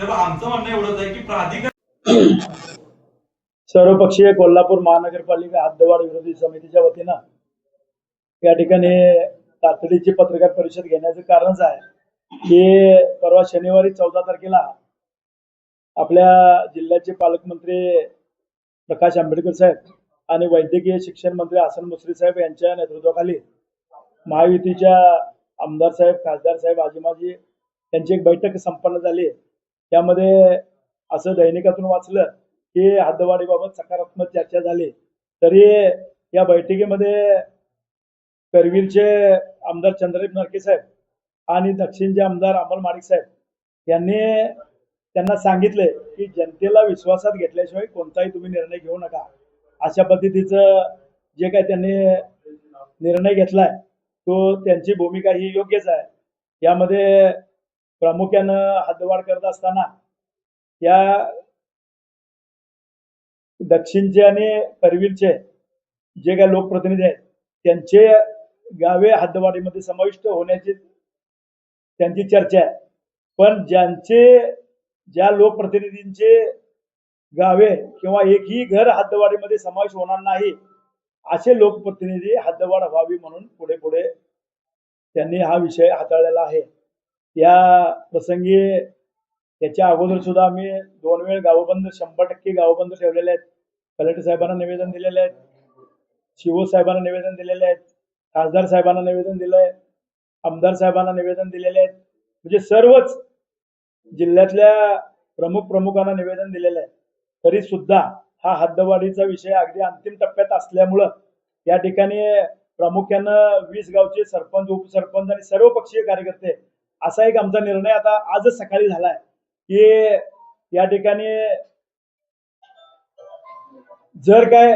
तर आमचं म्हणणं एवढंच आहे की प्राधिकरण सर्वपक्षीय कोल्हापूर महानगरपालिका हद्दवाढ विरोधी समितीच्या वतीनं या ठिकाणी तातडीची पत्रकार परिषद घेण्याचं कारणच आहे की परवा शनिवारी चौदा तारखेला आपल्या जिल्ह्याचे पालकमंत्री प्रकाश आंबेडकर साहेब आणि वैद्यकीय शिक्षण मंत्री हसन मुश्री साहेब यांच्या नेतृत्वाखाली महायुतीच्या आमदार साहेब खासदार साहेब आजीमाजी यांची एक बैठक संपन्न झाली. त्यामध्ये असं दैनिकातून वाचलं की हद्दवाढीबाबत सकारात्मक चर्चा झाली. तरी या बैठकीमध्ये करवीरचे आमदार चंद्रदीप नरके साहेब आणि दक्षिणचे आमदार अमल माडिक साहेब यांनी त्यांना सांगितले की जनतेला विश्वासात घेतल्याशिवाय कोणताही तुम्ही निर्णय घेऊ नका. अशा पद्धतीचं जे काय त्यांनी निर्णय घेतलाय तो त्यांची भूमिका ही योग्यच आहे. यामध्ये प्रामुख्यानं हद्दवाढ करत असताना या दक्षिणचे आणि करवीरचे जे काही लोकप्रतिनिधी आहेत त्यांचे गावे हद्दवाढीमध्ये समाविष्ट होण्याची त्यांची चर्चा आहे. पण ज्यांचे ज्या लोकप्रतिनिधींचे गावे किंवा एकही घर हद्दवाढीमध्ये समावेश होणार नाही असे लोकप्रतिनिधी हद्दवाढ व्हावी म्हणून पुढे पुढे त्यांनी हा विषय हाताळलेला आहे. या प्रसंगी याच्या अगोदर सुद्धा आम्ही दोन वेळ गावबंद शंभर टक्के गावबंद ठेवलेले आहेत. कलेक्टर साहेबांना निवेदन दिलेले आहेत. शिवो साहेबांना निवेदन दिलेले आहेत. खासदार साहेबांना निवेदन दिलंय. आमदार साहेबांना निवेदन दिलेले आहेत. म्हणजे सर्वच जिल्ह्यातल्या प्रमुख प्रमुखांना निवेदन दिलेलं आहे तरी सुद्धा हा हद्दवाढीचा विषय अगदी अंतिम टप्प्यात असल्यामुळं या ठिकाणी प्रामुख्यानं वीस गावचे सरपंच उपसरपंच आणि सर्व पक्षीय कार्यकर्ते असा एक आमचा निर्णय आता आजच सकाळी झालाय की या ठिकाणी जर काय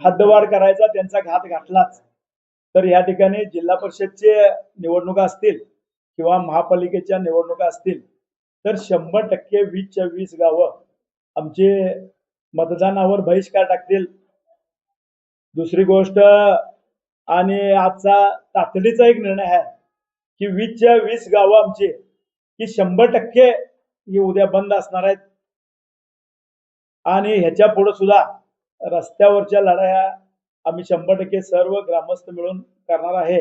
हद्दवाढ करायचा त्यांचा घात घातलाच तर या ठिकाणी जिल्हा परिषदचे निवडणुका असतील किंवा महापालिकेच्या निवडणुका असतील तर शंभर टक्के वीसच्या वीस गावं आमचे मतदानावर बहिष्कार टाकतील. दुसरी गोष्ट आणि आजचा तातडीचा एक निर्णय आहे की वीसच्या वीस गावं आमची की शंभर टक्के ही उद्या बंद असणार आहेत. आणि ह्याच्या पुढे सुद्धा रस्त्यावरच्या लढाया आम्ही शंभर टक्के सर्व ग्रामस्थ मिळून करणार आहे.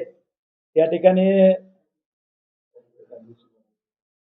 या ठिकाणी